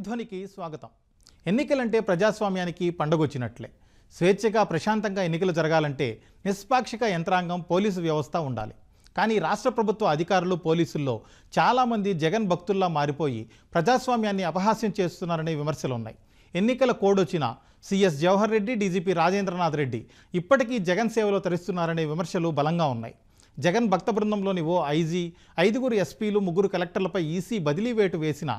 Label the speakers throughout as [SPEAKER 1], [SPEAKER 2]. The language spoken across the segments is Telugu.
[SPEAKER 1] ప్రతిధ్వనికి స్వాగతం. ఎన్నికలంటే ప్రజాస్వామ్యానికి పండగొచ్చినట్లే. స్వేచ్ఛగా ప్రశాంతంగా ఎన్నికలు జరగాలంటే నిష్పాక్షిక యంత్రాంగం పోలీసు వ్యవస్థ ఉండాలి. కానీ రాష్ట్ర ప్రభుత్వ అధికారులు పోలీసుల్లో చాలామంది జగన్ భక్తుల్లా మారిపోయి ప్రజాస్వామ్యాన్ని అపహాస్యం చేస్తున్నారనే విమర్శలు ఉన్నాయి ఎన్నికల కోడ్ వచ్చిన సిఎస్ జవహర్ రెడ్డి డీజీపీ రాజేంద్రనాథ్ రెడ్డి ఇప్పటికీ జగన్ సేవలో తరిస్తున్నారనే విమర్శలు బలంగా ఉన్నాయి. జగన్ భక్త బృందంలోని ఓ ఐజీ ఐదుగురు ఎస్పీలు ముగ్గురు కలెక్టర్లపై ఈసీ బదిలీ వేటు వేసిన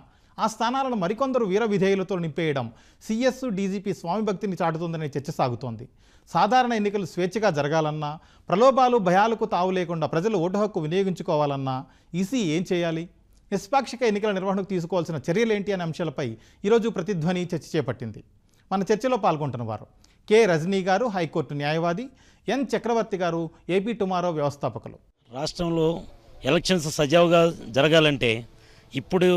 [SPEAKER 1] ఆ స్థానాలను మరికొందరు వీర విధేయులతో నింపేయడం సిఎస్ డీజీపీ స్వామి భక్తిని చాటుతోందనే చర్చ సాగుతోంది. సాధారణ ఎన్నికలు స్వేచ్ఛగా జరగాలన్నా ప్రలోభాలు భయాలకు తావు లేకుండా ప్రజలు ఓటు హక్కు వినియోగించుకోవాలన్నా ఈసీ ఏం చేయాలి? నిష్పాక్షిక ఎన్నికల నిర్వహణకు తీసుకోవాల్సిన చర్యలేంటి అనే అంశాలపై ఈరోజు ప్రతిధ్వని చర్చ చేపట్టింది. మన చర్చలో పాల్గొంటున్న వారు కె రజనీ గారు హైకోర్టు న్యాయవాది ఎన్ చక్రవర్తి గారు ఏపీ టుమారో వ్యవస్థాపకులు.
[SPEAKER 2] రాష్ట్రంలో ఎలక్షన్స్ సజావుగా జరగాలంటే ఇప్పుడు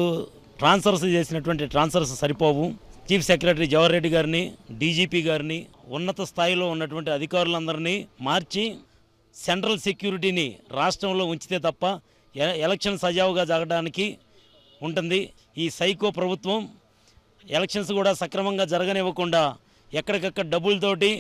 [SPEAKER 2] ట్రాన్స్ఫర్స్ చేసినటువంటి ట్రాన్స్ఫర్స్ సరిపోవు. చీఫ్ సెక్రటరీ జవహర్ రెడ్డి గారిని డీజీపీ గారిని ఉన్నత స్థాయిలో ఉన్నటువంటి అధికారులందరినీ మార్చి సెంట్రల్ సెక్యూరిటీని రాష్ట్రంలో ఉంచితే తప్ప ఎలక్షన్ సజావుగా జరగడానికి ఉంటుంది. ఈ సైకో ప్రభుత్వం ఎలక్షన్స్ కూడా సక్రమంగా జరగనివ్వకుండా ఎక్కడికక్కడ డబ్బులతోటి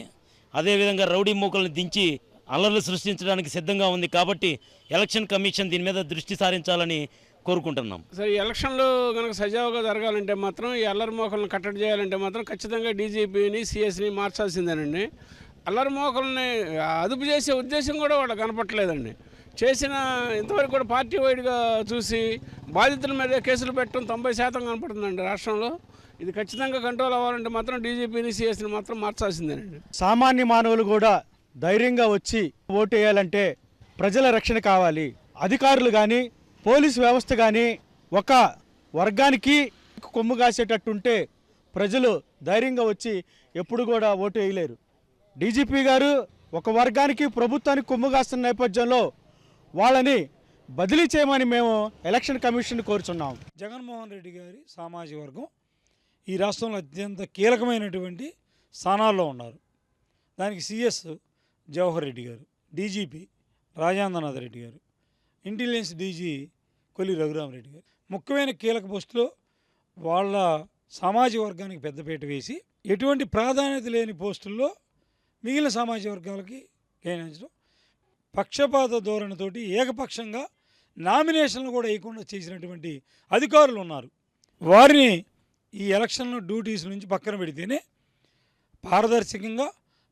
[SPEAKER 2] అదేవిధంగా రౌడీ మూకల్ని దించి అల్లర్లు సృష్టించడానికి సిద్ధంగా ఉంది. కాబట్టి ఎలక్షన్ కమిషన్ దీని మీద దృష్టి సారించాలని కోరుకుంటున్నాం.
[SPEAKER 3] సరే ఈ ఎలక్షన్లు కనుక సజావుగా జరగాలంటే మాత్రం ఈ అల్లరి మోకలను కట్టడి చేయాలంటే మాత్రం ఖచ్చితంగా డీజీపీని సిఎస్ని మార్చాల్సిందేనండి. అల్లరి మోకల్ని అదుపు చేసే ఉద్దేశం కూడా వాళ్ళకి కనపట్లేదండి చేసిన ఇంతవరకు కూడా పార్టీ వైడ్గా చూసి బాధితుల మీద కేసులు పెట్టడం తొంభై శాతం కనపడుతుందండి రాష్ట్రంలో. ఇది ఖచ్చితంగా కంట్రోల్ అవ్వాలంటే మాత్రం డీజీపీని సిఎస్ని మాత్రం మార్చాల్సిందేనండి.
[SPEAKER 4] సామాన్య మానవులు కూడా ధైర్యంగా వచ్చి ఓటు వేయాలంటే ప్రజల రక్షణ కావాలి. అధికారులు కానీ పోలీసు వ్యవస్థ కానీ ఒక వర్గానికి కొమ్ము కాసేటట్టుంటే ప్రజలు ధైర్యంగా వచ్చి ఎప్పుడు కూడా ఓటు వేయలేరు. డీజీపీ గారు ఒక వర్గానికి ప్రభుత్వానికి కొమ్ము కాస్తున్న నేపథ్యంలో వాళ్ళని బదిలీ చేయమని మేము ఎలక్షన్ కమిషన్ కోరుచున్నాం.
[SPEAKER 5] జగన్మోహన్ రెడ్డి గారి సామాజిక వర్గం ఈ రాష్ట్రంలో అత్యంత కీలకమైనటువంటి స్థానాల్లో ఉన్నారు. దానికి సిఎస్ జవహర్ రెడ్డి గారు డీజీపీ రాజేంద్రనాథ్ రెడ్డి గారు ఇంటెలిజెన్స్ డీజీ కొల్లి రఘురామరెడ్డి గారు. ముఖ్యమైన కీలక పోస్టులో వాళ్ళ సామాజిక వర్గానికి పెద్దపీట వేసి ఎటువంటి ప్రాధాన్యత లేని పోస్టుల్లో మిగిలిన సామాజిక వర్గాలకి కేటాయించడం పక్షపాత ధోరణితోటి ఏకపక్షంగా నామినేషన్లు కూడా వేయకుండా చేసినటువంటి అధికారులు ఉన్నారు. వారిని ఈ ఎలక్షన్లో డ్యూటీస్ నుంచి పక్కన పెడితేనే పారదర్శకంగా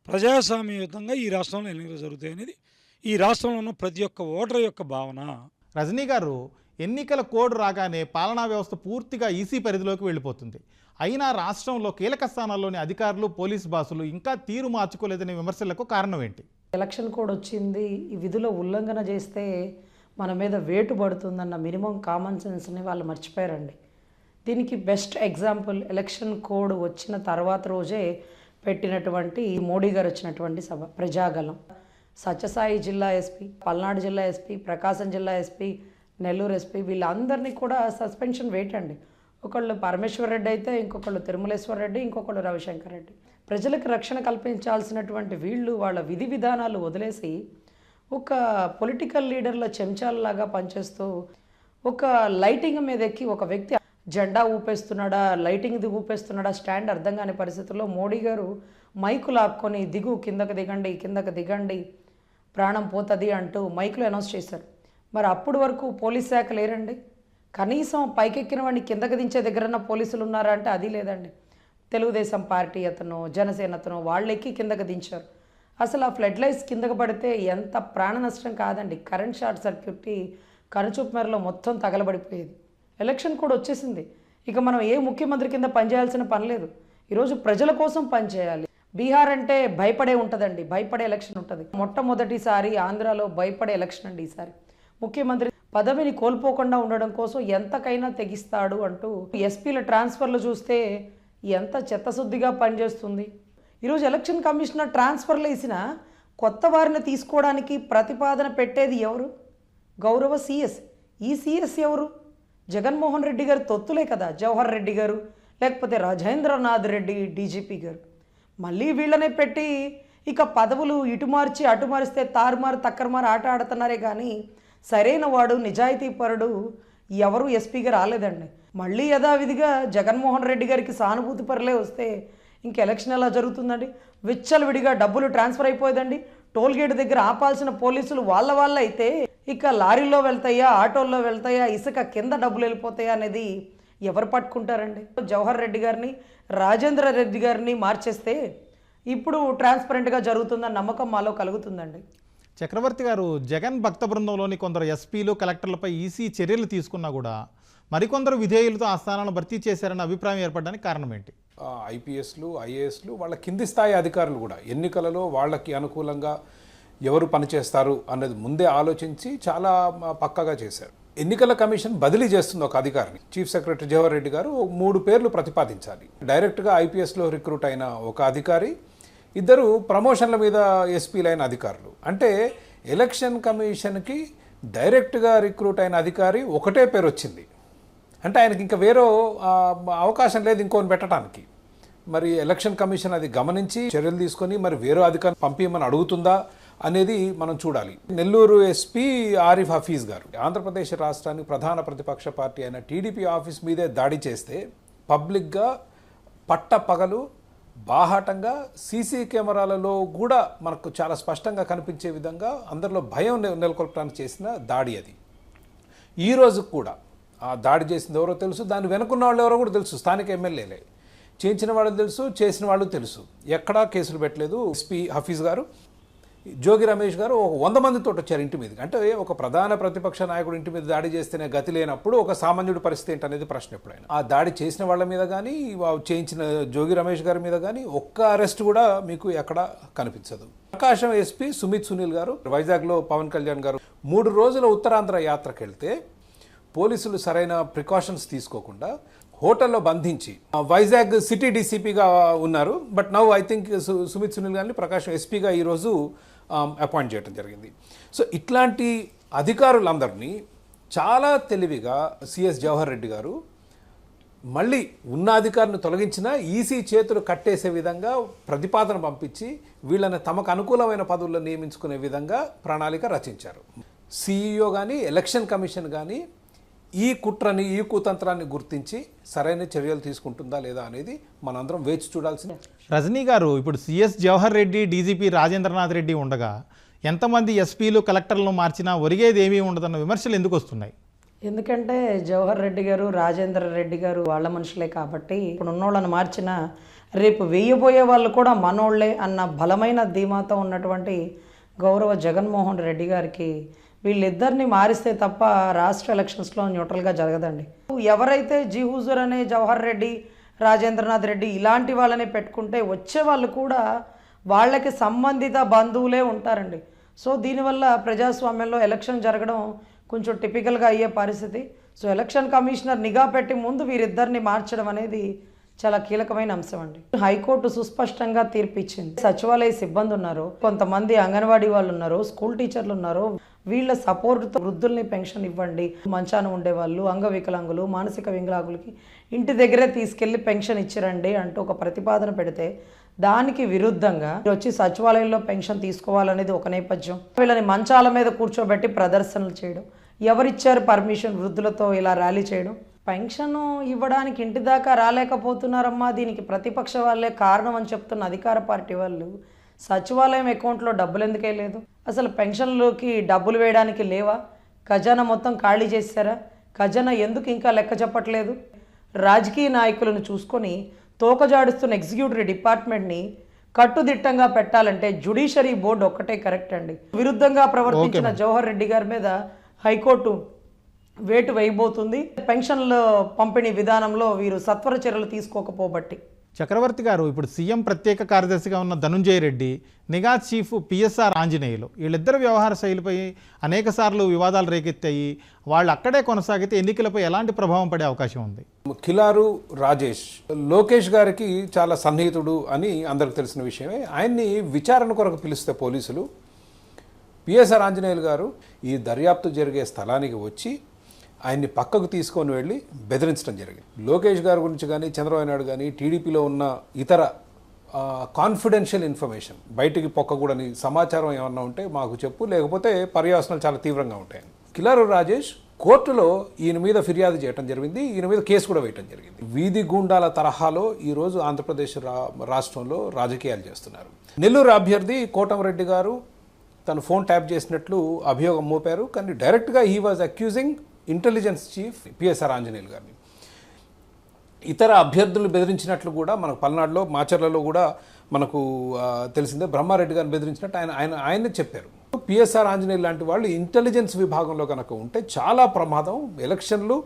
[SPEAKER 5] ప్రజాస్వామ్యయుతంగా ఈ రాష్ట్రంలో ఎన్నికలు జరుగుతాయి అనేది ఈ రాష్ట్రంలో ఉన్న ప్రతి ఒక్క ఓటర్ యొక్క భావన.
[SPEAKER 1] రజనీ గారు ఎన్నికల కోడ్ రాగానే పాలనా వ్యవస్థ పూర్తిగా ఈసీ పరిధిలోకి వెళ్ళిపోతుంది. అయినా రాష్ట్రంలో కీలక స్థానాల్లోని అధికారులు పోలీస్ బాసులు ఇంకా తీరు మార్చుకోలేదనే విమర్శలకు కారణం ఏంటి
[SPEAKER 6] ఎలక్షన్ కోడ్ వచ్చింది. ఈ విధిలో ఉల్లంఘన చేస్తే మన మీద వేటు పడుతుందన్న మినిమం కామన్ సెన్స్ని వాళ్ళు మర్చిపోయారండి. దీనికి బెస్ట్ ఎగ్జాంపుల్ ఎలక్షన్ కోడ్ వచ్చిన తర్వాత రోజే పెట్టినటువంటి మోడీ గారు వచ్చినటువంటి సభ ప్రజాగలం సత్యసాయి జిల్లా ఎస్పీ పల్నాడు జిల్లా ఎస్పీ ప్రకాశం జిల్లా ఎస్పీ నెల్లూరు ఎస్పీ వీళ్ళందరినీ కూడా సస్పెన్షన్ వేయటండి ఒకళ్ళు పరమేశ్వర్ రెడ్డి అయితే ఇంకొకళ్ళు తిరుమలేశ్వర్ రెడ్డి ఇంకొకళ్ళు రవిశంకర్ రెడ్డి. ప్రజలకు రక్షణ కల్పించాల్సినటువంటి వీళ్ళు వాళ్ళ విధి విధానాలు వదిలేసి ఒక పొలిటికల్ లీడర్ల చెంచాలలాగా పనిచేస్తూ ఒక లైటింగ్ మీద ఎక్కి ఒక వ్యక్తి జెండా ఊపేస్తున్నాడా లైటింగ్ది ఊపేస్తున్నాడా స్టాండ్ అర్థం కాని పరిస్థితుల్లో మోడీ గారు మైకు లాక్కొని దిగు కిందకు దిగండి కిందకు దిగండి ప్రాణం పోతుంది అంటూ మైకులో అనౌన్స్ చేశారు. మరి అప్పుడు వరకు పోలీస్ శాఖ లేరండి. కనీసం పైకెక్కిన వాడిని కిందకి దించే దగ్గరన్న పోలీసులు ఉన్నారా అంటే అది లేదండి. తెలుగుదేశం పార్టీ అతను జనసేన అతను వాళ్ళు ఎక్కి కిందకి దించారు. అసలు ఆ ఫ్లడ్ లైట్స్ కిందకు పడితే ఎంత ప్రాణ నష్టం కాదండి. కరెంట్ షార్ట్ సర్క్యూట్ కనుచూపు మేరలో మొత్తం తగలబడిపోయేది. ఎలక్షన్ కూడా వచ్చేసింది. ఇక మనం ఏ ముఖ్యమంత్రి కింద పనిచేయాల్సిన పని లేదు. ఈరోజు ప్రజల కోసం పనిచేయాలి బీహార్ అంటే భయపడే ఉంటుందండి. భయపడే ఎలక్షన్ ఉంటుంది. మొట్టమొదటిసారి ఆంధ్రాలో భయపడే ఎలక్షన్ అండి ఈసారి. ముఖ్యమంత్రి పదవిని కోల్పోకుండా ఉండడం కోసం ఎంతకైనా తెగిస్తాడు అంటూ ఎస్పీల ట్రాన్స్ఫర్లు చూస్తే ఎంత చెత్తశుద్ధిగా పనిచేస్తుంది. ఈరోజు ఎలక్షన్ కమిషనర్ ట్రాన్స్ఫర్లు వేసిన కొత్త వారిని తీసుకోవడానికి ప్రతిపాదన పెట్టేది ఎవరు? గౌరవ సిఎస్. ఈ సిఎస్ ఎవరు? జగన్మోహన్ రెడ్డి గారు తొత్తులే కదా జవహర్ రెడ్డి గారు లేకపోతే రాజేంద్రనాథ్ రెడ్డి డీజీపీ గారు. మళ్ళీ వీళ్ళనే పెట్టి ఇక పదవులు ఇటు మార్చి అటు మారిస్తే తారుమారు తక్కరమారు ఆట ఆడుతున్నారే కానీ సరైన వాడు నిజాయితీపరుడు ఎవరు ఎస్పీగా రాలేదండి. మళ్ళీ యథావిధిగా జగన్మోహన్ రెడ్డి గారికి సానుభూతి పరులే వస్తే ఇంక ఎలక్షన్ ఎలా జరుగుతుందండి? విచ్చలవిడిగా డబ్బులు ట్రాన్స్ఫర్ అయిపోయేదండి. టోల్ గేట్ దగ్గర ఆపాల్సిన పోలీసులు వాళ్ళ వాళ్ళ అయితే ఇక లారీలో వెళ్తాయా ఆటోల్లో వెళ్తాయా ఇసుక కింద డబ్బులు వెళ్ళిపోతాయా అనేది ఎవరు పట్టుకుంటారండి? జవహర్ రెడ్డి గారిని రాజేంద్ర రెడ్డి గారిని మార్చేస్తే ఇప్పుడు ట్రాన్స్పరెంట్గా జరుగుతుందన్న నమ్మకం మాలో కలుగుతుందండి.
[SPEAKER 1] చక్రవర్తి గారు జగన్ భక్త బృందంలోని కొందరు ఎస్పీలు కలెక్టర్లపై ఈసీ చర్యలు తీసుకున్నా కూడా మరికొందరు విధేయులతో ఆ స్థానాలను భర్తీ చేశారన్న అభిప్రాయం ఏర్పడడానికి కారణం ఏంటి
[SPEAKER 7] ఐపీఎస్లు ఐఏఎస్లు వాళ్ళ కింది స్థాయి అధికారులు కూడా ఎన్నికలలో వాళ్ళకి అనుకూలంగా ఎవరు పనిచేస్తారు అన్నది ముందే ఆలోచించి చాలా పక్కగా చేశారు. ఎన్నికల కమిషన్ బదిలీ చేస్తుంది ఒక అధికారిని. చీఫ్ సెక్రటరీ జవహర్ రెడ్డి గారు మూడు పేర్లు ప్రతిపాదించాలి. డైరెక్ట్గా ఐపీఎస్లో రిక్రూట్ అయిన ఒక అధికారి ఇద్దరు ప్రమోషన్ల మీద ఎస్పీలైన అధికారులు. అంటే ఎలక్షన్ కమిషన్కి డైరెక్ట్గా రిక్రూట్ అయిన అధికారి ఒకటే పేరు వచ్చింది. అంటే ఆయనకి ఇంకా వేరే అవకాశం లేదు ఇంకోని పెట్టడానికి మరి ఎలక్షన్ కమిషన్ అది గమనించి చర్యలు తీసుకొని మరి వేరే అధికారం పంపించమని అడుగుతుందా అనేది మనం చూడాలి. నెల్లూరు ఎస్పీ ఆరిఫ్ హఫీజ్ గారు ఆంధ్రప్రదేశ్ రాష్ట్రానికి ప్రధాన ప్రతిపక్ష పార్టీ అయిన టీడీపీ ఆఫీస్ మీదే దాడి చేస్తే పబ్లిక్గా పట్ట పగలు బాహాటంగా సీసీ కెమెరాలలో కూడా మనకు చాలా స్పష్టంగా కనిపించే విధంగా అందరిలో భయం నెలకొల్పడానికి చేసిన దాడి అది. ఈ రోజు కూడా ఆ దాడి చేసింది ఎవరో తెలుసు దాన్ని వెనుకున్న వాళ్ళు ఎవరో కూడా తెలుసు స్థానిక ఎమ్మెల్యేలే. చేయించిన వాళ్ళు తెలుసు చేసిన వాళ్ళు తెలుసు. ఎక్కడా కేసులు పెట్టలేదు. ఎస్పీ హఫీజ్ గారు జోగి రమేష్ గారు ఒక వంద మందితో వచ్చారు ఇంటి మీదకి. అంటే ఒక ప్రధాన ప్రతిపక్ష నాయకుడు ఇంటి మీద దాడి చేస్తేనే గతి లేనప్పుడు ఒక సామాన్యుడి పరిస్థితి ఏంటనేది ప్రశ్న ఎప్పుడైనా. ఆ దాడి చేసిన వాళ్ళ మీద కానీ చేయించిన జోగి రమేష్ గారి మీద కానీ ఒక్క అరెస్ట్ కూడా మీకు ఎక్కడ కనిపించదు. ప్రకాశం ఎస్పీ సుమిత్ సునీల్ గారు వైజాగ్లో పవన్ కళ్యాణ్ గారు మూడు రోజుల ఉత్తరాంధ్ర యాత్రకు వెళ్తే పోలీసులు సరైన ప్రికాషన్స్ తీసుకోకుండా హోటల్లో బంధించి ఆ, వైజాగ్ సిటీ డీసీపీగా ఉన్నారు. But now I think Sumit Sunil గారిని ప్రకాశం ఎస్పీగా ఈరోజు అపాయింట్ చేయడం జరిగింది. సో ఇట్లాంటి అధికారులందరినీ చాలా తెలివిగా సిఎస్ జవహర్ రెడ్డి గారు మళ్ళీ ఉన్న అధికారిని తొలగించిన ఈసీ చేతులు కట్టేసే విధంగా ప్రతిపాదన పంపించి వీళ్ళని తమకు అనుకూలమైన పదవుల్లో నియమించుకునే విధంగా ప్రణాళిక రచించారు. సిఇఓ కానీ ఎలక్షన్ కమిషన్ కానీ ఈ కుట్రని ఈ కుతంత్రాన్ని గుర్తించి సరైన చర్యలు తీసుకుంటుందా లేదా అనేది మనందరం వేచి చూడాల్సిన
[SPEAKER 1] రజనీ గారు ఇప్పుడు సిఎస్ జవహర్ రెడ్డి డీజీపీ రాజేంద్రనాథ్ రెడ్డి ఉండగా ఎంతమంది ఎస్పీలు కలెక్టర్లను మార్చినా ఒరిగేది ఏమీ ఉండదన్న విమర్శలు ఎందుకు వస్తున్నాయి?
[SPEAKER 6] ఎందుకంటే జవహర్ రెడ్డి గారు రాజేంద్ర రెడ్డి గారు వాళ్ళ మనుషులే కాబట్టి ఇప్పుడు ఉన్నోళ్ళని మార్చిన రేపు వేయబోయే వాళ్ళు కూడా మనోళ్ళే అన్న బలమైన ధీమాతో ఉన్నటువంటి గౌరవ జగన్మోహన్ రెడ్డి గారికి వీళ్ళిద్దరిని మారిస్తే తప్ప రాష్ట్ర ఎలక్షన్స్లో న్యూట్రల్గా జరగదండి. ఎవరైతే జీ హుజూర్ అనే జవహర్ రెడ్డి రాజేంద్రనాథ్ రెడ్డి ఇలాంటి వాళ్ళని పెట్టుకుంటే వచ్చే వాళ్ళు కూడా వాళ్ళకి సంబంధిత బంధువులే ఉంటారండి. సో దీనివల్ల ప్రజాస్వామ్యంలో ఎలక్షన్ జరగడం కొంచెం టిపికల్గా అయ్యే పరిస్థితి. సో ఎలక్షన్ కమిషనర్ నిఘా పెట్టి ముందు వీరిద్దరిని మార్చడం అనేది చాలా కీలకమైన అంశం అండి. హైకోర్టు సుస్పష్టంగా తీర్పు ఇచ్చింది సచివాలయ సిబ్బంది ఉన్నారు. కొంతమంది అంగన్వాడీ వాళ్ళు ఉన్నారు స్కూల్ టీచర్లు ఉన్నారు. వీళ్ళ సపోర్ట్తో వృద్ధుల్ని పెన్షన్ ఇవ్వండి. మంచాన ఉండేవాళ్ళు అంగవికలాంగులు మానసిక వికలాంగులకి ఇంటి దగ్గరే తీసుకెళ్ళి పెన్షన్ ఇచ్చిరండి అంటూ ఒక ప్రతిపాదన పెడితే దానికి విరుద్ధంగా వచ్చి సచివాలయంలో పెన్షన్ తీసుకోవాలనేది ఒక నేపథ్యం. వీళ్ళని మంచాల మీద కూర్చోబెట్టి ప్రదర్శనలు చేయడం ఎవరిచ్చారు పర్మిషన్ వృద్ధులతో ఇలా ర్యాలీ చేయడం? పెన్షన్ ఇవ్వడానికి ఇంటి దాకా రాలేకపోతున్నారమ్మా దీనికి ప్రతిపక్ష వాళ్ళే కారణం అని చెప్తున్న అధికార పార్టీ వాళ్ళు సచివాలయం అకౌంట్లో డబ్బులు ఎందుకే లేదు? అసలు పెన్షన్లోకి డబ్బులు వేయడానికి లేవా? ఖజానా మొత్తం ఖాళీ చేశారా ఖజానా ఎందుకు ఇంకా లెక్క చెప్పట్లేదు? రాజకీయ నాయకులను చూసుకొని తోకజాడుస్తున్న ఎగ్జిక్యూటివ్ డిపార్ట్మెంట్ని కట్టుదిట్టంగా పెట్టాలంటే జుడిషరీ బోర్డు ఒక్కటే కరెక్ట్ అండి. విరుద్ధంగా ప్రవర్తించిన జవహర్ రెడ్డి గారి మీద హైకోర్టు వేటు వేయబోతుంది. పెన్షన్ల పంపిణీ విధానంలో వీరు సత్వర చర్యలు తీసుకోకపోబట్టి.
[SPEAKER 1] చక్రవర్తి గారు ఇప్పుడు సీఎం ప్రత్యేక కార్యదర్శిగా ఉన్న ధనుంజయ రెడ్డి నిఘా చీఫ్ పిఎస్ఆర్ ఆంజనేయులు వీళ్ళిద్దరు వ్యవహార శైలిపై అనేక సార్లు వివాదాలు రేకెత్తాయి. వాళ్ళు అక్కడే కొనసాగితే ఎన్నికలపై ఎలాంటి ప్రభావం పడే అవకాశం ఉంది?
[SPEAKER 7] కిలారు రాజేష్ లోకేష్ గారికి చాలా సన్నిహితుడు అని అందరికి తెలిసిన విషయమే. ఆయన్ని విచారణ కొరకు పిలిస్తే పోలీసులు పిఎస్ఆర్ ఆంజనేయులు గారు ఈ దర్యాప్తు జరిగే స్థలానికి వచ్చి ఆయన్ని పక్కకు తీసుకొని వెళ్ళి బెదిరించడం జరిగింది. లోకేష్ గారి గురించి కానీ చంద్రబాబు నాయుడు కానీ టీడీపీలో ఉన్న ఇతర కాన్ఫిడెన్షియల్ ఇన్ఫర్మేషన్ బయటికి పొక్కకూడని సమాచారం ఏమన్నా ఉంటే మాకు చెప్పు లేకపోతే పర్యావసనాలు చాలా తీవ్రంగా ఉంటాయి కిలారు రాజేష్ కోర్టులో ఈయన మీద ఫిర్యాదు చేయడం జరిగింది ఈయన మీద కేసు కూడా వేయటం జరిగింది. వీధి గూండాల తరహాలో ఈరోజు ఆంధ్రప్రదేశ్ రా రాష్ట్రంలో రాజకీయాలు చేస్తున్నారు. నెల్లూరు అభ్యర్థి కోటంరెడ్డి గారు తను ఫోన్ ట్యాప్ చేసినట్లు అభియోగం మోపారు కానీ డైరెక్ట్గా he was accusing intelligence chief PSR Anjaneyulu గారిని. ఇతర అభ్యర్థులు బెదిరించినట్లు కూడా మనకు పల్నాడులో మాచర్లలో కూడా మనకు తెలిసిందే బ్రహ్మారెడ్డి గారిని బెదిరించినట్టు ఆయన ఆయన ఆయనే చెప్పారు. పిఎస్ఆర్ ఆంజనేయులు లాంటి వాళ్ళు ఇంటెలిజెన్స్ విభాగంలో కనుక ఉంటే చాలా ప్రమాదం. ఎలక్షన్లు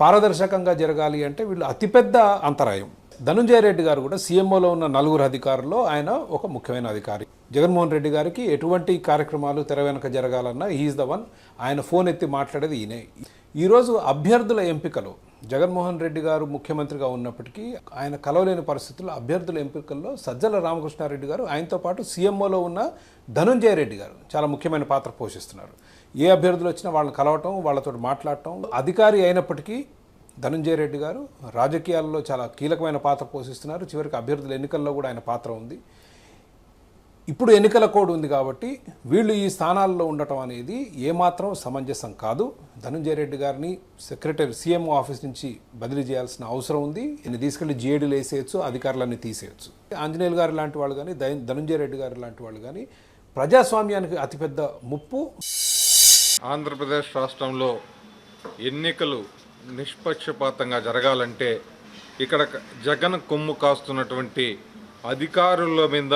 [SPEAKER 7] పారదర్శకంగా జరగాలి అంటే వీళ్ళు అతిపెద్ద అంతరాయం. ధనుంజయ రెడ్డి గారు కూడా సీఎంఓలో ఉన్న నలుగురు అధికారుల్లో ఆయన ఒక ముఖ్యమైన అధికారి. జగన్మోహన్ రెడ్డి గారికి ఎటువంటి కార్యక్రమాలు తెర వెనక జరగాలన్నా ఈజ్ ద వన్ ఆయన ఫోన్ ఎత్తి మాట్లాడేది ఈయనే. ఈరోజు అభ్యర్థుల ఎంపికలు జగన్మోహన్ రెడ్డి గారు ముఖ్యమంత్రిగా ఉన్నప్పటికీ ఆయన కలవలేని పరిస్థితుల్లో అభ్యర్థుల ఎంపికల్లో సజ్జల రామకృష్ణారెడ్డి గారు ఆయనతో పాటు సీఎంఓలో ఉన్న ధనుంజయ రెడ్డి గారు చాలా ముఖ్యమైన పాత్ర పోషిస్తున్నారు. ఏ అభ్యర్థులు వచ్చినా వాళ్ళని కలవటం వాళ్ళతో మాట్లాడటం అధికారి అయినప్పటికీ ధనుంజయ రెడ్డి గారు రాజకీయాల్లో చాలా కీలకమైన పాత్ర పోషిస్తున్నారు. చివరికి అభ్యర్థుల ఎన్నికల్లో కూడా ఆయన పాత్ర ఉంది. ఇప్పుడు ఎన్నికల కోడ్ ఉంది కాబట్టి వీళ్ళు ఈ స్థానాల్లో ఉండటం అనేది ఏమాత్రం సమంజసం కాదు. ధనుంజయ రెడ్డి గారిని సెక్రటరీ సీఎం ఆఫీస్ నుంచి బదిలీ చేయాల్సిన అవసరం ఉంది. ఈయన తీసుకెళ్ళి జేడీలు వేసేయచ్చు అధికారులన్నీ తీసేయచ్చు. ఆంజనేయులు గారు లాంటి వాళ్ళు కానీ ధన్- ధనుంజయ రెడ్డి గారు లాంటి వాళ్ళు కానీ ప్రజాస్వామ్యానికి అతిపెద్ద ముప్పు.
[SPEAKER 8] ఆంధ్రప్రదేశ్ రాష్ట్రంలో ఎన్నికలు నిష్పక్షపాతంగా జరగాలంటే ఇక్కడ జగన్ కొమ్ము కాస్తున్నటువంటి అధికారుల మీద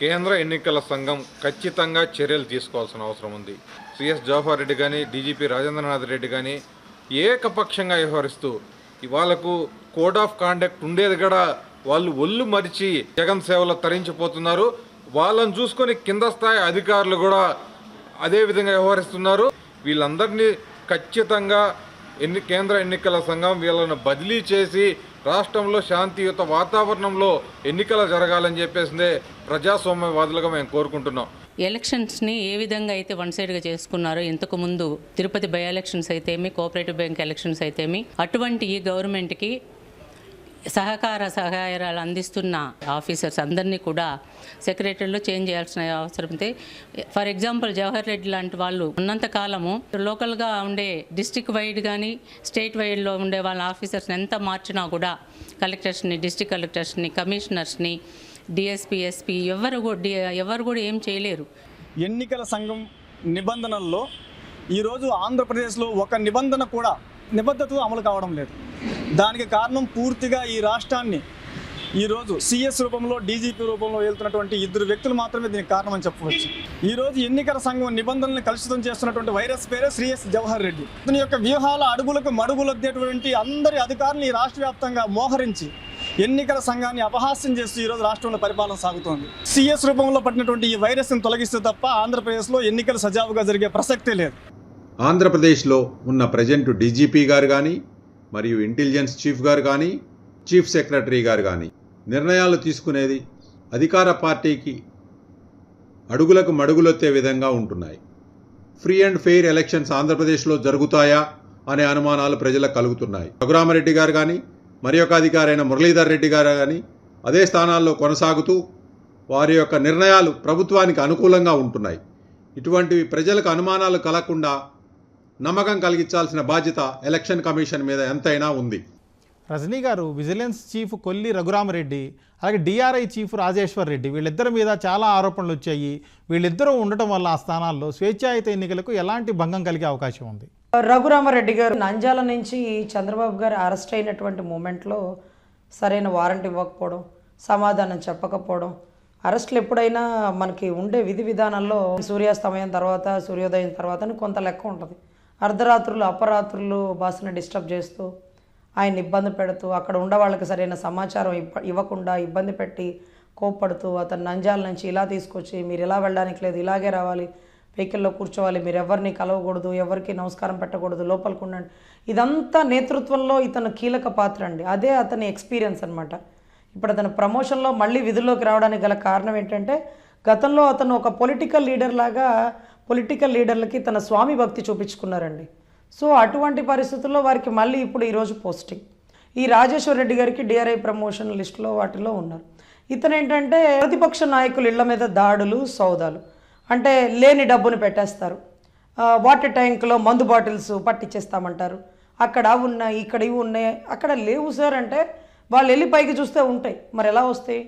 [SPEAKER 8] కేంద్ర ఎన్నికల సంఘం ఖచ్చితంగా చర్యలు తీసుకోవాల్సిన అవసరం ఉంది. సిఎస్ జవహర్ రెడ్డి కానీ డీజీపీ రాజేంద్రనాథ్ రెడ్డి కానీ ఏకపక్షంగా వ్యవహరిస్తూ వాళ్ళకు కోడ్ ఆఫ్ కాండక్ట్ ఉండేది కూడా వాళ్ళు ఒళ్ళు మరిచి జగన్ సేవలో తరించిపోతున్నారు. వాళ్ళని చూసుకొని కింద స్థాయి అధికారులు కూడా అదే విధంగా వ్యవహరిస్తున్నారు. వీళ్ళందరినీ ఖచ్చితంగా ఎన్ని కేంద్ర ఎన్నికల సంఘం వీళ్ళను బదిలీ చేసి రాష్ట్రంలో శాంతియుత వాతావరణంలో ఎన్నికలు జరగాలని చెప్పేసిందే ప్రజాస్వామ్యవాదులుగా మేము కోరుకుంటున్నాం.
[SPEAKER 9] ఎలక్షన్స్ని ఏ విధంగా అయితే వన్ సైడ్గా చేసుకున్నారో ఇంతకు ముందు తిరుపతి బై ఎలక్షన్స్ అయితేమి కోఆపరేటివ్ బ్యాంక్ ఎలక్షన్స్ అయితేమి అటువంటి ఈ గవర్నమెంట్కి సహకార సహాయాలు అందిస్తున్న ఆఫీసర్స్ అందరినీ కూడా సెక్రటరీలో చేంజ్ చేయాల్సిన అవసరం ఉంది. ఫర్ ఎగ్జాంపుల్ జవహర్ రెడ్డి లాంటి వాళ్ళు ఉన్నంత కాలము లోకల్గా ఉండే డిస్టిక్ వైడ్ కానీ స్టేట్ వైడ్లో ఉండే వాళ్ళ ఆఫీసర్స్ని ఎంత మార్చినా కూడా కలెక్టర్స్ని డిస్టిక్ కలెక్టర్స్ని కమిషనర్స్ని డిఎస్పీ ఎస్పీ ఎవరు కూడా ఎవరు కూడా ఏం చేయలేరు.
[SPEAKER 10] ఎన్నికల సంఘం నిబంధనల్లో ఈరోజు ఆంధ్రప్రదేశ్లో ఒక నిబంధన కూడా నిబద్ధతతో అమలు కావడం లేదు. దానికి కారణం పూర్తిగా ఈ రాష్ట్రాన్ని ఈరోజు సిఎస్ రూపంలో డీజీపీ రూపంలో వెళ్తున్నటువంటి ఇద్దరు వ్యక్తులు మాత్రమే దీనికి కారణమని చెప్పవచ్చు. ఈరోజు ఎన్నికల సంఘం నిబంధనలను కలుషితం చేస్తున్నటువంటి వైరస్ పేరే శ్రీఎస్ జవహర్ రెడ్డి. అతని యొక్క వ్యూహాల అడుగులకు మడుగులొద్దేటువంటి అందరి అధికారులు ఈ రాష్ట్ర వ్యాప్తంగా మోహరించి ఎన్నికల సంఘాన్ని అపహాస్యం చేస్తూ ఈరోజు రాష్ట్రంలో పరిపాలన సాగుతోంది. సిఎస్ రూపంలో పట్టినటువంటి ఈ వైరస్ని తొలగిస్తే తప్ప ఆంధ్రప్రదేశ్లో ఎన్నికలు సజావుగా జరిగే ప్రసక్తే లేదు.
[SPEAKER 11] ఆంధ్రప్రదేశ్లో ఉన్న ప్రజెంట్ డీజీపీ గారు కానీ మరియు ఇంటెలిజెన్స్ చీఫ్ గారు కానీ చీఫ్ సెక్రటరీ గారు కానీ నిర్ణయాలు తీసుకునేది అధికార పార్టీకి అడుగులకు మడుగులొత్తే విధంగా ఉంటున్నాయి. ఫ్రీ అండ్ ఫెయిర్ ఎలక్షన్స్ ఆంధ్రప్రదేశ్లో జరుగుతాయా అనే అనుమానాలు ప్రజలకు కలుగుతున్నాయి. రఘురామరెడ్డి గారు కానీ మరి యొక్క అధికారైన మురళీధర్ రెడ్డి గారు కానీ అదే స్థానాల్లో కొనసాగుతూ వారి యొక్క నిర్ణయాలు ప్రభుత్వానికి అనుకూలంగా ఉంటున్నాయి. ఇటువంటివి ప్రజలకు అనుమానాలు కలగకుండా నమ్మకం కలిగించాల్సిన బాధ్యత ఎలక్షన్ కమిషన్ మీద ఎంతైనా ఉంది.
[SPEAKER 1] రజనీ గారు విజిలెన్స్ చీఫ్ కొల్లి రఘురామరెడ్డి అలాగే డిఆర్ఐ చీఫ్ రాజేశ్వర్ రెడ్డి వీళ్ళిద్దరి మీద చాలా ఆరోపణలు వచ్చాయి. వీళ్ళిద్దరూ ఉండటం వల్ల ఆ స్థానాల్లో స్వేచ్ఛాయుత ఎన్నికలకు ఎలాంటి భంగం కలిగే అవకాశం ఉంది?
[SPEAKER 6] రఘురామరెడ్డి గారు నంద్యాల నుంచి చంద్రబాబు గారు అరెస్ట్ అయినటువంటి మూమెంట్లో సరైన వారెంట్ ఇవ్వకపోవడం సమాధానం చెప్పకపోవడం అరెస్టులు ఎప్పుడైనా మనకి ఉండే విధి విధానాల్లో సూర్యాస్తమయం తర్వాత సూర్యోదయం తర్వాత కొంత లెక్క ఉంటుంది. అర్ధరాత్రులు అపరాత్రులు బాస్ని డిస్టర్బ్ చేస్తూ ఆయన ఇబ్బంది పెడుతూ అక్కడ ఉండే వాళ్ళకి సరైన సమాచారం ఇవ్వ ఇవ్వకుండా ఇబ్బంది పెట్టి కోప్పడుతూ అతను నంజాల నుంచి ఇలా తీసుకొచ్చి మీరు ఇలా వెళ్ళడానికి లేదు ఇలాగే రావాలి వెహికల్లో కూర్చోవాలి మీరు ఎవరిని కలవకూడదు ఎవరికి నమస్కారం పెట్టకూడదు లోపలికి ఉండండి. ఇదంతా నేతృత్వంలో ఇతను కీలక పాత్ర అండి. అదే అతని ఎక్స్పీరియన్స్ అనమాట ఇప్పుడు అతను ప్రమోషన్లో మళ్ళీ విధుల్లోకి రావడానికి గల కారణం ఏంటంటే గతంలో అతను ఒక పొలిటికల్ లీడర్ లాగా పొలిటికల్ లీడర్లకి తన స్వామి భక్తి చూపించుకున్నారండి. సో అటువంటి పరిస్థితుల్లో వారికి మళ్ళీ ఇప్పుడు ఈరోజు పోస్టింగ్. ఈ రాజేశ్వర రెడ్డి గారికి డిఆర్ఐ ప్రమోషన్ లిస్టులో వాటిలో ఉన్నారు. ఇతను ఏంటంటే ప్రతిపక్ష నాయకులు ఇళ్ళ మీద దాడులు సౌదాలు అంటే లేని డబ్బును పెట్టేస్తారు. వాటర్ ట్యాంక్లో మందు బాటిల్స్ పట్టించేస్తామంటారు అక్కడ అవి ఉన్నాయి ఇక్కడ ఇవి ఉన్నాయి అక్కడ లేవు సార్ అంటే వాళ్ళు వెళ్ళి పైకి చూస్తే ఉంటాయి. మరి ఎలా వస్తాయి?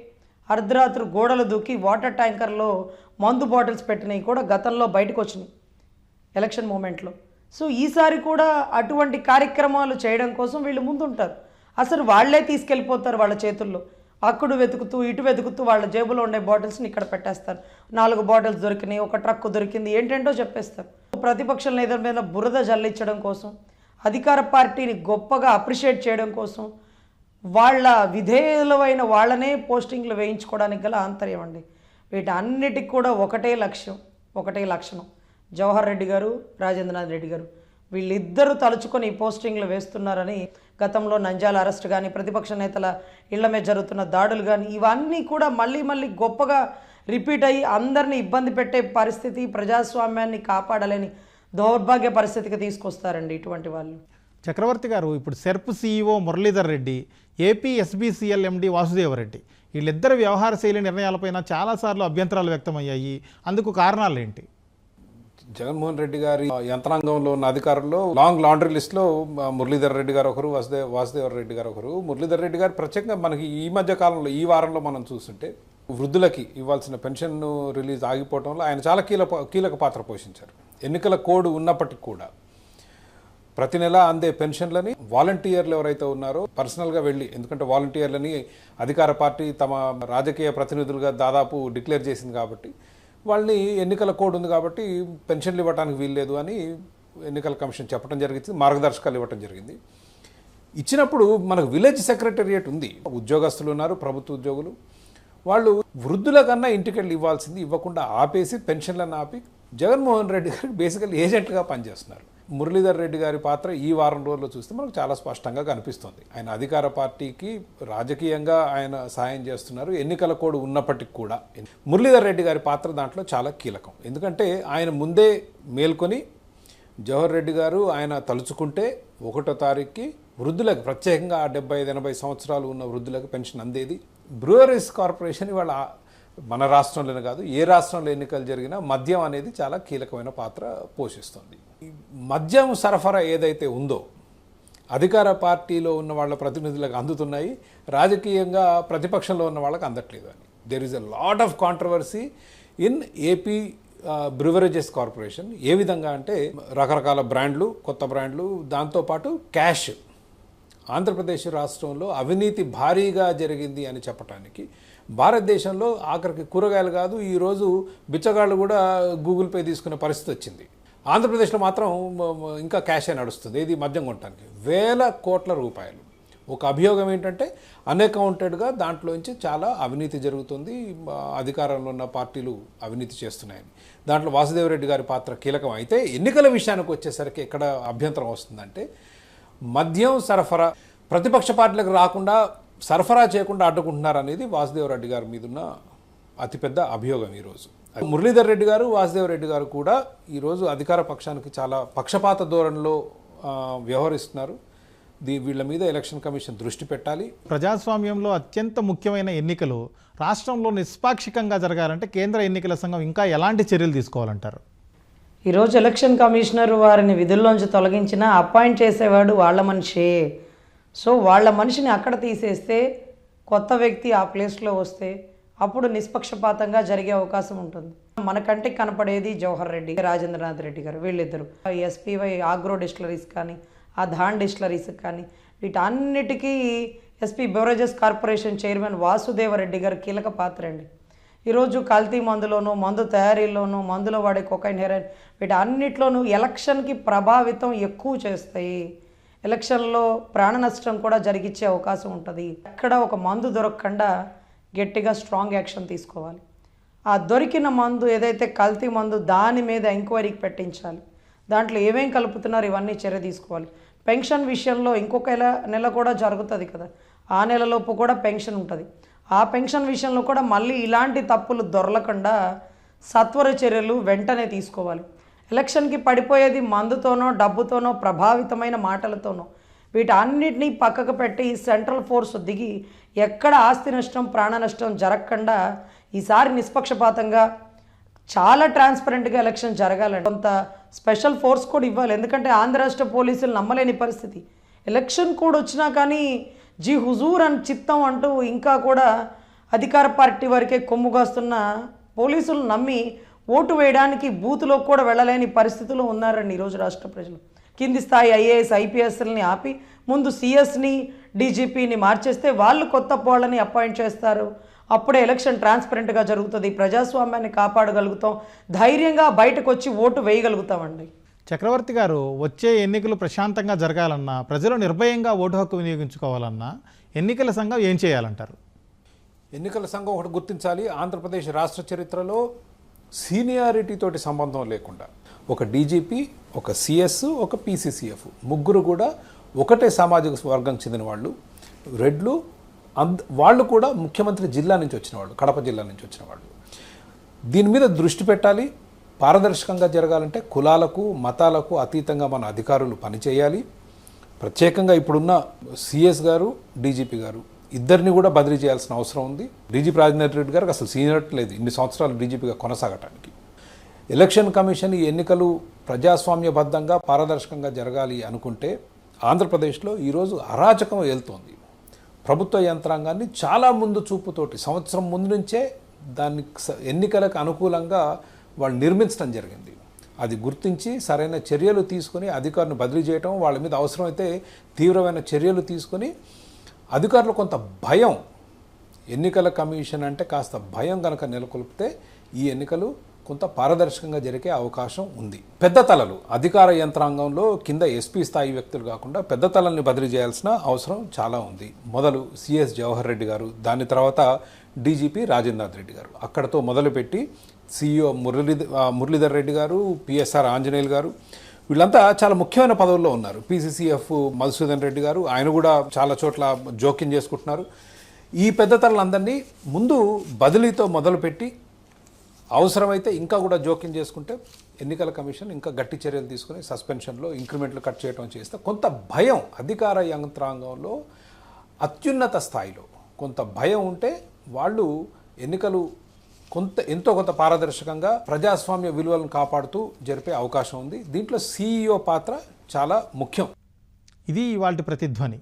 [SPEAKER 6] అర్ధరాత్రి గోడలు దూకి వాటర్ ట్యాంకర్లో మందు బాటిల్స్ పెట్టినవి కూడా గతంలో బయటకు వచ్చినాయి ఎలక్షన్ మూమెంట్లో. సో ఈసారి కూడా అటువంటి కార్యక్రమాలు చేయడం కోసం వీళ్ళు ముందుంటారు. అసలు వాళ్ళే తీసుకెళ్ళిపోతారు వాళ్ళ చేతుల్లో. అక్కడ వెతుకుతూ ఇటు వెతుకుతూ వాళ్ళ జేబులో ఉండే బాటిల్స్ని ఇక్కడ పెట్టేస్తారు. నాలుగు బాటిల్స్ దొరికినాయి ఒక ట్రక్ దొరికింది ఏంటంటో చెప్పేస్తారు. ప్రతిపక్షం లేదా మీద బురద జల్లించడం కోసం అధికార పార్టీని గొప్పగా అప్రిషియేట్ చేయడం కోసం వాళ్ళ విధేయులమైన వాళ్ళనే పోస్టింగ్లు వేయించుకోవడానికి గల ఆంతర్యం అండి. వీటన్నిటికి కూడా ఒకటే లక్ష్యం ఒకటే లక్షణం. జవహర్ రెడ్డి గారు రాజేంద్రనాథ్ రెడ్డి గారు వీళ్ళిద్దరూ తలుచుకొని పోస్టింగ్లు వేస్తున్నారని గతంలో నంజాల అరెస్ట్ కానీ ప్రతిపక్ష నేతల ఇళ్ళ మీద జరుగుతున్న దాడులు కానీ ఇవన్నీ కూడా మళ్ళీ మళ్ళీ గొప్పగా రిపీట్ అయ్యి అందరినీ ఇబ్బంది పెట్టే పరిస్థితి ప్రజాస్వామ్యాన్ని కాపాడలేని దౌర్భాగ్య పరిస్థితికి తీసుకొస్తారండి ఇటువంటి వాళ్ళు.
[SPEAKER 1] చక్రవర్తి గారు ఇప్పుడు SERP CEO Muralidhar Reddy AP SBCL MD Vasudevareddy. వీళ్ళిద్దరి వ్యవహార శైలి నిర్ణయాలపైన చాలాసార్లు అభ్యంతరాలు వ్యక్తమయ్యాయి. అందుకు కారణాలు ఏంటి
[SPEAKER 7] జగన్మోహన్ రెడ్డి గారి యంత్రాంగంలో ఉన్న అధికారుల్లో లాంగ్ లాండ్రీ లిస్ట్లో మురళీధర్ రెడ్డి గారు ఒకరు వాసుదేవ వాసుదేవర్ రెడ్డి గారు ఒకరు. మురళీధర్ రెడ్డి గారు ప్రత్యేకంగా మనకి ఈ మధ్య కాలంలో ఈ వారంలో మనం చూస్తుంటే వృద్ధులకి ఇవ్వాల్సిన పెన్షన్ రిలీజ్ ఆగిపోవడంలో ఆయన చాలా కీలక కీలక పాత్ర పోషించారు. ఎన్నికల కోడ్ ఉన్నప్పటికీ కూడా ప్రతి నెల అందే పెన్షన్లని వాలంటీర్లు ఎవరైతే ఉన్నారో పర్సనల్గా వెళ్ళి ఎందుకంటే వాలంటీర్లని అధికార పార్టీ తమ రాజకీయ ప్రతినిధులుగా దాదాపు డిక్లేర్ చేసింది కాబట్టి వాళ్ళని ఎన్నికల కోడ్ ఉంది కాబట్టి పెన్షన్లు ఇవ్వడానికి వీల్లేదు అని ఎన్నికల కమిషన్ చెప్పడం జరిగింది మార్గదర్శకాలు ఇవ్వడం జరిగింది. ఇచ్చినప్పుడు మనకు విలేజ్ సెక్రటరియేట్ ఉంది ఉద్యోగస్తులు ఉన్నారు ప్రభుత్వ ఉద్యోగులు. వాళ్ళు వృద్ధుల కన్నా ఇంటికి వెళ్ళి ఇవ్వాల్సింది ఇవ్వకుండా ఆపేసి పెన్షన్లను ఆపి జగన్మోహన్ రెడ్డి గారికి బేసికల్ ఏజెంట్గా పనిచేస్తున్నారు. మురళీధర్ రెడ్డి గారి పాత్ర ఈ వారం రోజుల్లో చూస్తే మనకు చాలా స్పష్టంగా కనిపిస్తుంది. ఆయన అధికార పార్టీకి రాజకీయంగా ఆయన సాయం చేస్తున్నారు. ఎన్నికల కోడ్ ఉన్నప్పటికీ కూడా మురళీధర్ రెడ్డి గారి పాత్ర దాంట్లో చాలా కీలకం. ఎందుకంటే ఆయన ముందే మేల్కొని జవహర్ రెడ్డి గారు ఆయన తలుచుకుంటే ఒకటో తారీఖుకి వృద్ధులకు ప్రత్యేకంగా ఆ డెబ్బై ఐదు ఎనభై సంవత్సరాలు ఉన్న వృద్ధులకు పెన్షన్ అందేది. బ్రూవరీస్ కార్పొరేషన్ ఇవాళ మన రాష్ట్రంలోనే కాదు ఏ రాష్ట్రంలో ఎన్నికలు జరిగినా మద్యం అనేది చాలా కీలకమైన పాత్ర పోషిస్తుంది. మద్యం సరఫరా ఏదైతే ఉందో అధికార పార్టీలో ఉన్న వాళ్ళ ప్రతినిధులకు అందుతున్నాయి రాజకీయంగా ప్రతిపక్షంలో ఉన్న వాళ్ళకి అందట్లేదు అని. There is a lot of controversy in AP beverages corporation ఏ విధంగా అంటే రకరకాల బ్రాండ్లు కొత్త బ్రాండ్లు దాంతోపాటు క్యాష్. ఆంధ్రప్రదేశ్ రాష్ట్రంలో అవినీతి భారీగా జరిగింది అని చెప్పడానికి భారతదేశంలో ఆఖరికి కూరగాయలు కాదు ఈరోజు బిచ్చగాళ్ళు కూడా గూగుల్ పే తీసుకునే పరిస్థితి వచ్చింది. ఆంధ్రప్రదేశ్లో మాత్రం ఇంకా క్యాషే నడుస్తుంది ఇది మద్యం కొనడానికి వేల కోట్ల రూపాయలు. ఒక అభియోగం ఏంటంటే అన్అకౌంటెడ్గా దాంట్లోంచి చాలా అవినీతి జరుగుతుంది. అధికారంలో ఉన్న పార్టీలు అవినీతి చేస్తున్నాయని. దాంట్లో వాసుదేవరెడ్డి గారి పాత్ర కీలకం. అయితే ఎన్నికల విషయానికి వచ్చేసరికి ఎక్కడ అభ్యంతరం వస్తుందంటే మద్యం సరఫరా ప్రతిపక్ష పార్టీలకు రాకుండా సరఫరా చేయకుండా అడ్డుకుంటున్నారు అనేది వాసుదేవరెడ్డి గారి మీద ఉన్న అతిపెద్ద అభియోగం ఈరోజు. మురళీధర్ రెడ్డి గారు వాసుదేవ్ రెడ్డి గారు కూడా ఈరోజు అధికార పక్షానికి చాలా పక్షపాత ధోరణిలో వ్యవహరిస్తున్నారు. దీ వీళ్ళ మీద ఎలక్షన్ కమిషన్ దృష్టి పెట్టాలి.
[SPEAKER 1] ప్రజాస్వామ్యంలో అత్యంత ముఖ్యమైన ఎన్నికలు రాష్ట్రంలో నిష్పాక్షికంగా జరగాలంటే కేంద్ర ఎన్నికల సంఘం ఇంకా ఎలాంటి చర్యలు తీసుకోవాలంటారు?
[SPEAKER 6] ఈరోజు ఎలక్షన్ కమిషనర్ వారిని విధుల్లోంచి తొలగించిన అపాయింట్ చేసేవాడు వాళ్ళ మనిషే. సో వాళ్ళ మనిషిని అక్కడ తీసేస్తే కొత్త వ్యక్తి ఆ ప్లేస్లో వస్తే అప్పుడు నిష్పక్షపాతంగా జరిగే అవకాశం ఉంటుంది. మనకంటే కనపడేది జవహర్ రెడ్డి రాజేంద్రనాథ్ రెడ్డి గారు వీళ్ళిద్దరు. ఎస్పీవై ఆగ్రో డిస్టిలరీస్ కానీ ఆ ధాన్ డిస్టిలరీస్ కానీ వీటన్నిటికీ SP beverages corporation chairman Vasudevareddy garu కీలక పాత్ర అండి. ఈరోజు కల్తీ మందులోను మందు తయారీలోను మందులో వాడే కొకైన్ హెరైన్ వీటన్నిటిలోనూ ఎలక్షన్కి ప్రభావితం ఎక్కువ చేస్తాయి. ఎలక్షన్లో ప్రాణ నష్టం కూడా జరిగించే అవకాశం ఉంటుంది. ఎక్కడ ఒక మందు దొరకకుండా గట్టిగా స్ట్రాంగ్ యాక్షన్ తీసుకోవాలి. ఆ దొరికిన మందు ఏదైతే కల్తీ మందు దాని మీద ఎంక్వైరీకి పెట్టించాలి. దాంట్లో ఏమేం కలుపుతున్నారు ఇవన్నీ చర్య తీసుకోవాలి. పెన్షన్ విషయంలో ఇంకొక నెల నెల కూడా జరుగుతుంది కదా. ఆ నెలలోపు కూడా పెన్షన్ ఉంటుంది. ఆ పెన్షన్ విషయంలో కూడా మళ్ళీ ఇలాంటి తప్పులు దొరలకుండా సత్వర చర్యలు వెంటనే తీసుకోవాలి. ఎలక్షన్కి పడిపోయేది మందుతోనో డబ్బుతోనో ప్రభావితమైన మాటలతోనో. వీటన్నిటినీ పక్కకు పెట్టి సెంట్రల్ ఫోర్స్ దిగి ఎక్కడ ఆస్తి నష్టం ప్రాణ నష్టం జరగకుండా ఈసారి నిష్పక్షపాతంగా చాలా ట్రాన్స్పరెంట్గా ఎలక్షన్ జరగాలండి. కొంత స్పెషల్ ఫోర్స్ కూడా ఇవ్వాలి. ఎందుకంటే ఆంధ్ర రాష్ట్ర పోలీసులు నమ్మలేని పరిస్థితి. ఎలక్షన్ కోడ్ వచ్చినా కానీ జీ హుజూర్ అని చిత్తం అంటూ ఇంకా కూడా అధికార పార్టీ వరకే కొమ్ముగాస్తున్న పోలీసులు నమ్మి ఓటు వేయడానికి బూత్లో కూడా వెళ్ళలేని పరిస్థితుల్లో ఉన్నారండి ఈరోజు రాష్ట్ర ప్రజలు. కింది స్థాయి ఐఏఎస్ ఐపీఎస్ని ఆపి ముందు సిఎస్ని డీజీపీని మార్చేస్తే వాళ్ళు కొత్త పోళ్ళని అపాయింట్ చేస్తారు. అప్పుడే ఎలక్షన్ ట్రాన్స్పరెంట్గా జరుగుతుంది. ప్రజాస్వామ్యాన్ని కాపాడగలుగుతాం. ధైర్యంగా బయటకు వచ్చి ఓటు వేయగలుగుతామండి.
[SPEAKER 1] చక్రవర్తి గారు వచ్చే ఎన్నికలు ప్రశాంతంగా జరగాలన్నా ప్రజలు నిర్భయంగా ఓటు హక్కు వినియోగించుకోవాలన్నా ఎన్నికల సంఘం ఏం చేయాలంటారు?
[SPEAKER 7] ఎన్నికల సంఘం ఒకటి గుర్తించాలి. ఆంధ్రప్రదేశ్ రాష్ట్ర చరిత్రలో సీనియారిటీతోటి సంబంధం లేకుండా ఒక డీజీపీ ఒక సిఎస్ ఒక పీసీసీఎఫ్ ముగ్గురు కూడా ఒకటే సామాజిక వర్గం చెందిన వాళ్ళు రెడ్లు అంద వాళ్ళు కూడా ముఖ్యమంత్రి జిల్లా నుంచి వచ్చిన వాళ్ళు కడప జిల్లా నుంచి వచ్చిన వాళ్ళు దీని మీద దృష్టి పెట్టాలి. పారదర్శకంగా జరగాలంటే కులాలకు మతాలకు అతీతంగా మన అధికారులు పనిచేయాలి. ప్రత్యేకంగా ఇప్పుడున్న సిఎస్ గారు డీజీపీ గారు ఇద్దరిని కూడా బదిలీ చేయాల్సిన అవసరం ఉంది. డీజీపీ రాజేందర్ రెడ్డి గారికి అసలు సీనియర్ లేదు. ఇన్ని సంవత్సరాలు డీజీపీగా కొనసాగటానికి. ఎలక్షన్ కమిషన్ ఈ ఎన్నికలు ప్రజాస్వామ్యబద్ధంగా పారదర్శకంగా జరగాలి అనుకుంటే ఆంధ్రప్రదేశ్లో ఈరోజు అరాచకం వెళ్తోంది ప్రభుత్వ యంత్రాంగాన్ని చాలా ముందు చూపుతోటి సంవత్సరం ముందు నుంచే దాన్ని ఎన్నికలకు అనుకూలంగా వాళ్ళు నిర్మించడం జరిగింది. అది గుర్తించి సరైన చర్యలు తీసుకొని అధికారులను బదిలీ చేయటం వాళ్ళ మీద అవసరమైతే తీవ్రమైన చర్యలు తీసుకొని అధికారులు కొంత భయం. ఎన్నికల కమిషన్ అంటే కాస్త భయం కనుక నెలకొల్పితే ఈ ఎన్నికలు కొంత పారదర్శకంగా జరిగే అవకాశం ఉంది. పెద్ద తలలు. అధికార యంత్రాంగంలో కింద ఎస్పీ స్థాయి వ్యక్తులు కాకుండా పెద్ద తలల్ని బదిలీ చేయాల్సిన అవసరం చాలా ఉంది. మొదలు సిఎస్ జవహర్ రెడ్డి గారు దాని తర్వాత డీజీపీ రాజేంద్రనాథ్ రెడ్డి గారు. అక్కడతో మొదలుపెట్టి సిఇఓ మురళీ మురళీధర్ రెడ్డి గారు పిఎస్ఆర్ ఆంజనేయులు గారు వీళ్ళంతా చాలా ముఖ్యమైన పదవుల్లో ఉన్నారు. పీసీసీఎఫ్ మధుసూదన్ రెడ్డి గారు ఆయన కూడా చాలా చోట్ల జోక్యం చేసుకుంటున్నారు. ఈ పెద్ద తరలందరినీ ముందు బదిలీతో మొదలుపెట్టి అవసరమైతే ఇంకా కూడా జోక్యం చేసుకుంటే ఎన్నికల కమిషన్ ఇంకా గట్టి చర్యలు తీసుకుని సస్పెన్షన్లో ఇంక్రిమెంట్లు కట్ చేయడం చేస్తే కొంత భయం అధికార యంత్రాంగంలో అత్యున్నత స్థాయిలో కొంత భయం ఉంటే వాళ్ళు ఎన్నికలు కొంత ఎంతో కొంత పారదర్శకంగా ప్రజాస్వామ్య విలువలను కాపాడుతూ జరిపే అవకాశం ఉంది. దీంట్లో సీఈఓ పాత్ర చాలా ముఖ్యం.
[SPEAKER 1] ఇది వాళ్ళ ప్రతిధ్వని.